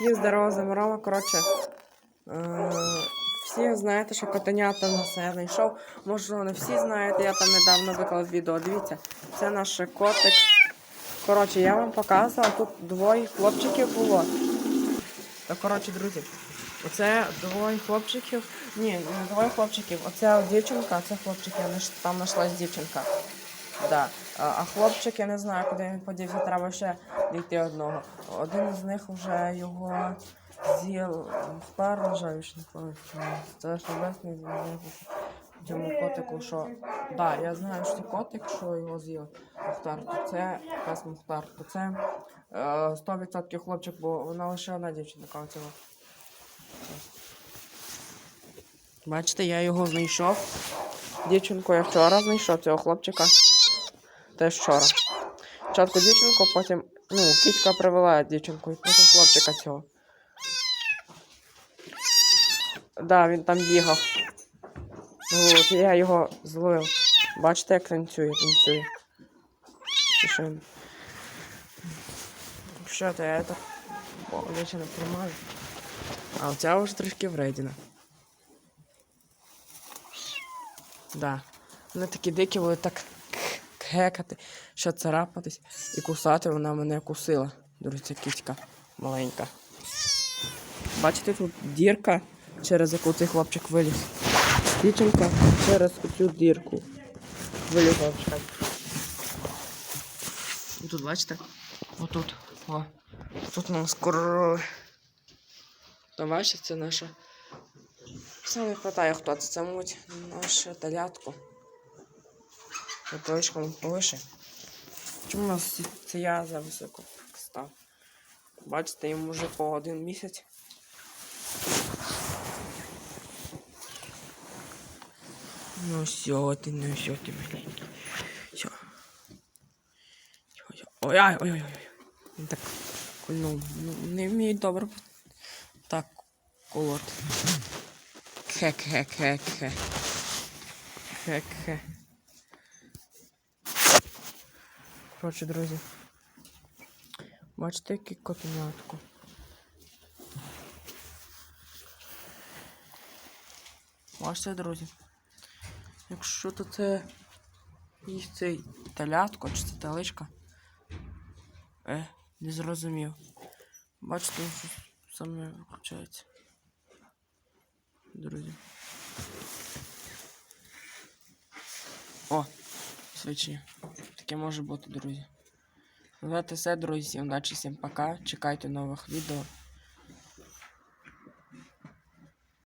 Всіх здорово заморола. Коротше, е, всі знаєте, що котенята на себе знайшов. Може, не всі знаєте, я там недавно виклав відео. Дивіться, це наш котик. Коротше, я вам показувала, тут двоє хлопчиків було. То, коротше, друзі, оце двоє хлопчиків. Ні, не двоє хлопчиків. Оце дівчинка, а це хлопчик, я там знайшлась дівчинка. Да. А, хлопчик, я не знаю, куди він подівся, треба ще дійти одного. Один з них вже його з'їв не пам'ятаю. Це ж небесний зв'язок цьому котику, що. Да, я знаю, що котик, що його з'їв Мухтар, то це пес Мухтар, то це е, 100% хлопчик, бо вона лише одна дівчинка оцього. Бачите, я його знайшов. Дівчинку я вчора знайшов цього хлопчика. Теж вчора. Спочатку дівчинку, потім. Ну, кітка привела дівчинку, і потім хлопчика цього. Да, він там бігав. От, я його зловив. Бачите, як танцює, танцює. Що? Що я это більше не тримаю. А оця вже трішки вредіна. Да. Вони такі дикі були так кекати, що царапатись і кусати, вона мене кусила. Друзі, ця маленька. Бачите, тут дірка, через яку цей хлопчик виліз. Дівчинка через цю дірку. Вилізла. Тут, бачите? Отут. О. Тут у нас скоро. То бачите, це наша. Саме хватає хто це. Це, мабуть, наше телятко. Точком повише. Чому у нас це я за високо став? Бачите, йому вже по один місяць. Ну все, ти ну все, ти маленький. Все. Все, все. Ой, ай, ой, ой, ой. Він так кульнув. Ну, не вміють добре. Так, колот. Хе-хе-хе-хе. Хе-хе. Коротше, друзі. Бачите, який котенятко. Бачите, друзі. Якщо то це їсть цей телятко чи це теличка. Е, не зрозумів. Бачите, що саме виключається. Друзі. О, свічі. Таке може бути, друзі. Ну, це все, друзі. Удачі, всім пока. Чекайте нових відео.